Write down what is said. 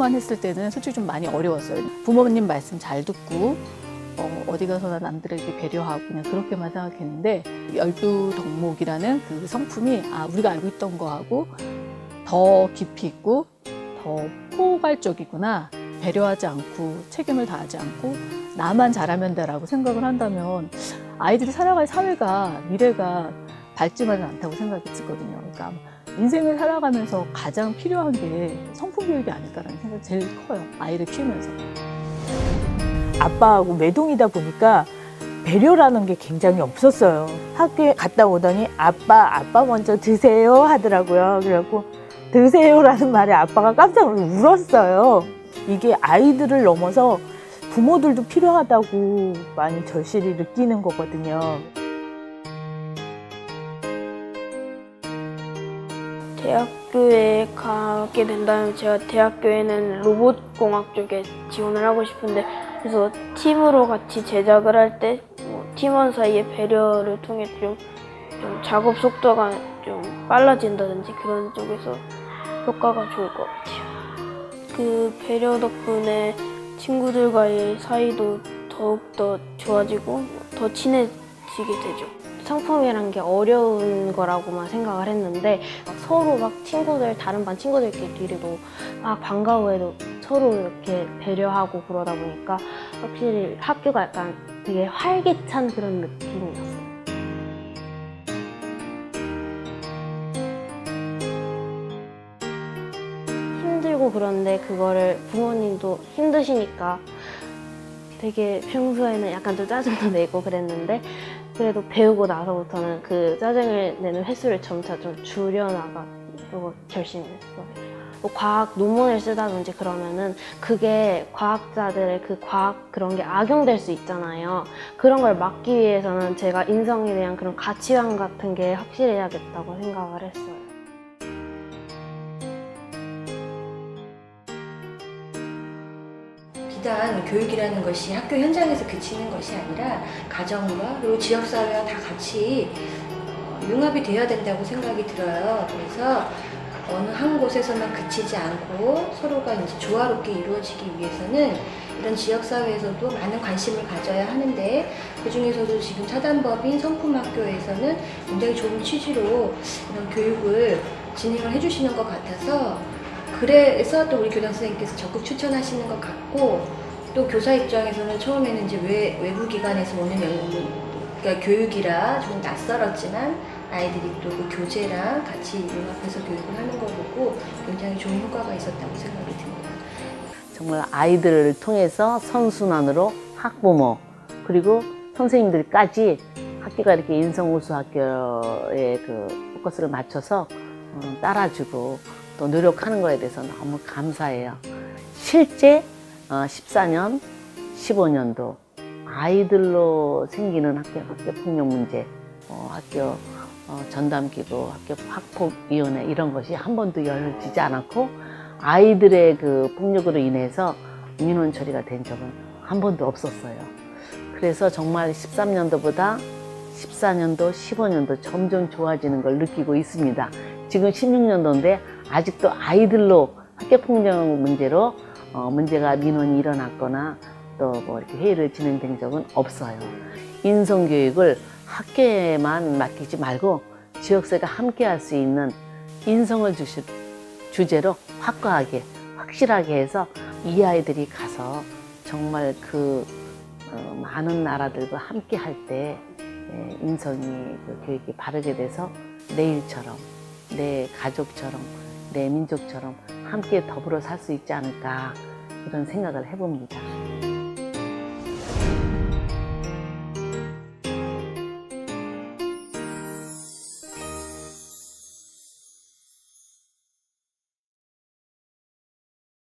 처음만 했을 때는 솔직히 좀 많이 어려웠어요. 부모님 말씀 잘 듣고 어, 어디 가서나 남들에게 배려하고 그냥 그렇게만 생각했는데 열두 덕목이라는 그 성품이 아 우리가 알고 있던 거하고 더 깊이 있고 더 포괄적이구나 배려하지 않고 책임을 다하지 않고 나만 잘하면 돼라고 생각을 한다면 아이들이 살아갈 사회가 미래가 밝지만은 않다고 생각이 들거든요. 그러니까 인생을 살아가면서 가장 필요한 게 성품 교육이 아닐까라는 생각이 제일 커요. 아이를 키우면서. 아빠하고 외동이다 보니까 배려라는 게 굉장히 없었어요. 학교에 갔다 오더니 아빠, 아빠 먼저 드세요 하더라고요. 그래갖고 드세요라는 말에 아빠가 깜짝 울었어요. 이게 아이들을 넘어서 부모들도 필요하다고 많이 절실히 느끼는 거거든요. 대학교에 가게 된다면 제가 대학교에는 로봇공학 쪽에 지원을 하고 싶은데 그래서 팀으로 같이 제작을 할때뭐 팀원 사이의 배려를 통해 좀, 좀 작업 속도가 좀 빨라진다든지 그런 쪽에서 효과가 좋을 것 같아요. 그 배려 덕분에 친구들과의 사이도 더욱더 좋아지고 더 친해지게 되죠. 성품이란 게 어려운 거라고만 생각을 했는데 막 서로 막 친구들 다른 반 친구들끼리도 막 반가워해도 서로 이렇게 배려하고 그러다 보니까 확실히 학교가 약간 되게 활기찬 그런 느낌이었어요. 힘들고 그런데 그거를 부모님도 힘드시니까 되게 평소에는 약간 좀 짜증도 내고 그랬는데 그래도 배우고 나서부터는 그 짜증을 내는 횟수를 점차 좀 줄여나가려고 결심했어요. 뭐 과학 논문을 쓰다든지 그러면은 그게 과학자들의 그 과학 그런 게 악용될 수 있잖아요. 그런 걸 막기 위해서는 제가 인성에 대한 그런 가치관 같은 게 확실해야겠다고 생각을 했어요. 비단 교육이라는 것이 학교 현장에서 그치는 것이 아니라 가정과 그리고 지역사회와 다 같이 어, 융합이 되어야 된다고 생각이 들어요. 그래서 어느 한 곳에서만 그치지 않고 서로가 이제 조화롭게 이루어지기 위해서는 이런 지역사회에서도 많은 관심을 가져야 하는데 그 중에서도 지금 사단법인 성품학교에서는 굉장히 좋은 취지로 이런 교육을 진행을 해주시는 것 같아서 그래서 또 우리 교장 선생님께서 적극 추천하시는 것 같고 또 교사 입장에서는 처음에는 이제 외, 외부 기관에서 오는 연, 그러니까 교육이라 좀 낯설었지만 아이들이 또 그 교재랑 같이 융합해서 교육을 하는 거 보고 굉장히 좋은 효과가 있었다고 생각이 듭니다. 정말 아이들을 통해서 선순환으로 학부모 그리고 선생님들까지 학교가 이렇게 인성우수 학교에 그 포커스를 맞춰서 어, 따라주고 또 노력하는 거에 대해서 너무 감사해요. 실제 어, 14년, 15년도 아이들로 생기는 학교, 학교 폭력 문제, 어, 학교 어, 전담기구, 학교 학폭위원회 이런 것이 한 번도 열리지 않았고 아이들의 그 폭력으로 인해서 민원 처리가 된 적은 한 번도 없었어요. 그래서 정말 13년도보다 14년도, 15년도 점점 좋아지는 걸 느끼고 있습니다. 지금 16년도인데 아직도 아이들로 학교폭력 문제로 어, 문제가 민원이 일어났거나 또 뭐 이렇게 회의를 진행된 적은 없어요. 인성교육을 학교에만 맡기지 말고 지역사회가 함께 할 수 있는 인성을 주시, 주제로 확고하게, 확실하게 해서 이 아이들이 가서 정말 그 어, 많은 나라들과 함께 할 때 인성이 그 교육이 바르게 돼서 내 일처럼 내 가족처럼 내 민족처럼 함께 더불어 살 수 있지 않을까 이런 생각을 해봅니다.